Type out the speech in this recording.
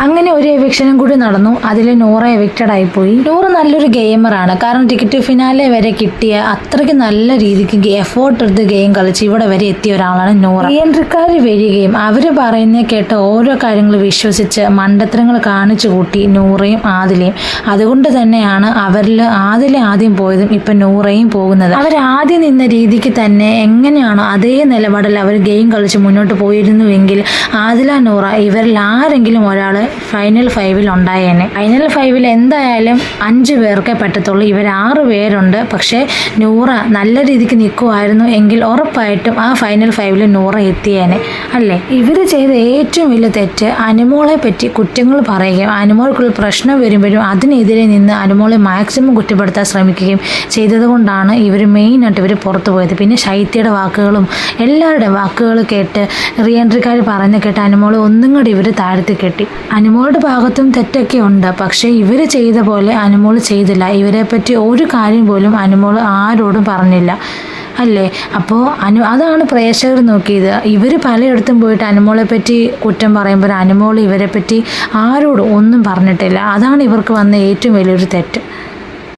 അങ്ങനെ ഒരു എവിക്ഷനും കൂടി നടന്നു. അതിൽ നൂറ എവിക്റ്റഡ് ആയിപ്പോയി. നൂറ് നല്ലൊരു ഗെയിമറാണ് കാരണം ടിക്കറ്റ് ഫിനാലെ വരെ കിട്ടിയ അത്രയ്ക്ക് നല്ല രീതിക്ക് എഫോർട്ട് എടുത്ത് ഗെയിം കളിച്ച് ഇവിടെ വരെ എത്തിയ ഒരാളാണ് നൂറ. നിയന്ത്രക്കാർ വരികയും അവർ പറയുന്ന കേട്ട് ഓരോ കാര്യങ്ങൾ വിശ്വസിച്ച് മണ്ടത്തരങ്ങൾ കാണിച്ചു കൂട്ടി നൂറയും ആദിലയും. അതുകൊണ്ട് തന്നെയാണ് അവരിൽ ആദില ആദ്യം പോയതും ഇപ്പൊ നൂറയും പോകുന്നത്. അവർ ആദ്യം നിന്ന രീതിക്ക് തന്നെ എങ്ങനെയാണോ അതേ നിലപാടിൽ അവർ ഗെയിം കളിച്ച് മുന്നോട്ട് പോയിരുന്നുവെങ്കിൽ ആദില നൂറ ഇവരിൽ ആരെങ്കിലും ഒരാൾ ഫൈനൽ ഫൈവിൽ ഉണ്ടായേനെ. ഫൈനൽ ഫൈവിൽ എന്തായാലും അഞ്ച് പേർക്കേ പറ്റത്തുള്ളൂ. ഇവർ ആറ് പേരുണ്ട്. പക്ഷേ നൂറ നല്ല രീതിക്ക് നിൽക്കുമായിരുന്നു എങ്കിൽ ഉറപ്പായിട്ടും ആ ഫൈനൽ ഫൈവിൽ നൂറ എത്തിയേനെ. അല്ലേ? ഇവർ ചെയ്ത ഏറ്റവും വലിയ തെറ്റ് അനുമോളെ പറ്റി കുറ്റങ്ങൾ പറയുകയും അനുമോൾക്കുള്ള പ്രശ്നം വരുമ്പോഴും അതിനെതിരെ നിന്ന് അനുമോളെ മാക്സിമം കുറ്റപ്പെടുത്താൻ ശ്രമിക്കുകയും ചെയ്തതുകൊണ്ടാണ് ഇവർ മെയിനായിട്ട് ഇവർ പുറത്തു പോയത്. പിന്നെ ശൈത്യയുടെ വാക്കുകളും എല്ലാവരുടെ വാക്കുകൾ കേട്ട് റിയൻട്രിക്കാർ പറഞ്ഞ് കേട്ട് അനുമോളെ ഒന്നും കൂടി ഇവർ താഴ്ത്തി കെട്ടി. അനുമോളുടെ ഭാഗത്തും തെറ്റൊക്കെ ഉണ്ട്. പക്ഷേ ഇവർ ചെയ്ത പോലെ അനുമോൾ ചെയ്തില്ല. ഇവരെ പറ്റി ഒരു കാര്യം പോലും അനുമോൾ ആരോടും പറഞ്ഞില്ല. അല്ലേ? അപ്പോൾ അനു അതാണ് പ്രേക്ഷകർ നോക്കിയത്. ഇവർ പലയിടത്തും പോയിട്ട് അനുമോളെ പറ്റി കുറ്റം പറയുമ്പോൾ അനുമോൾ ഇവരെ പറ്റി ആരോടും ഒന്നും പറഞ്ഞിട്ടില്ല. അതാണ് ഇവർക്ക് വന്ന ഏറ്റവും വലിയൊരു തെറ്റ്.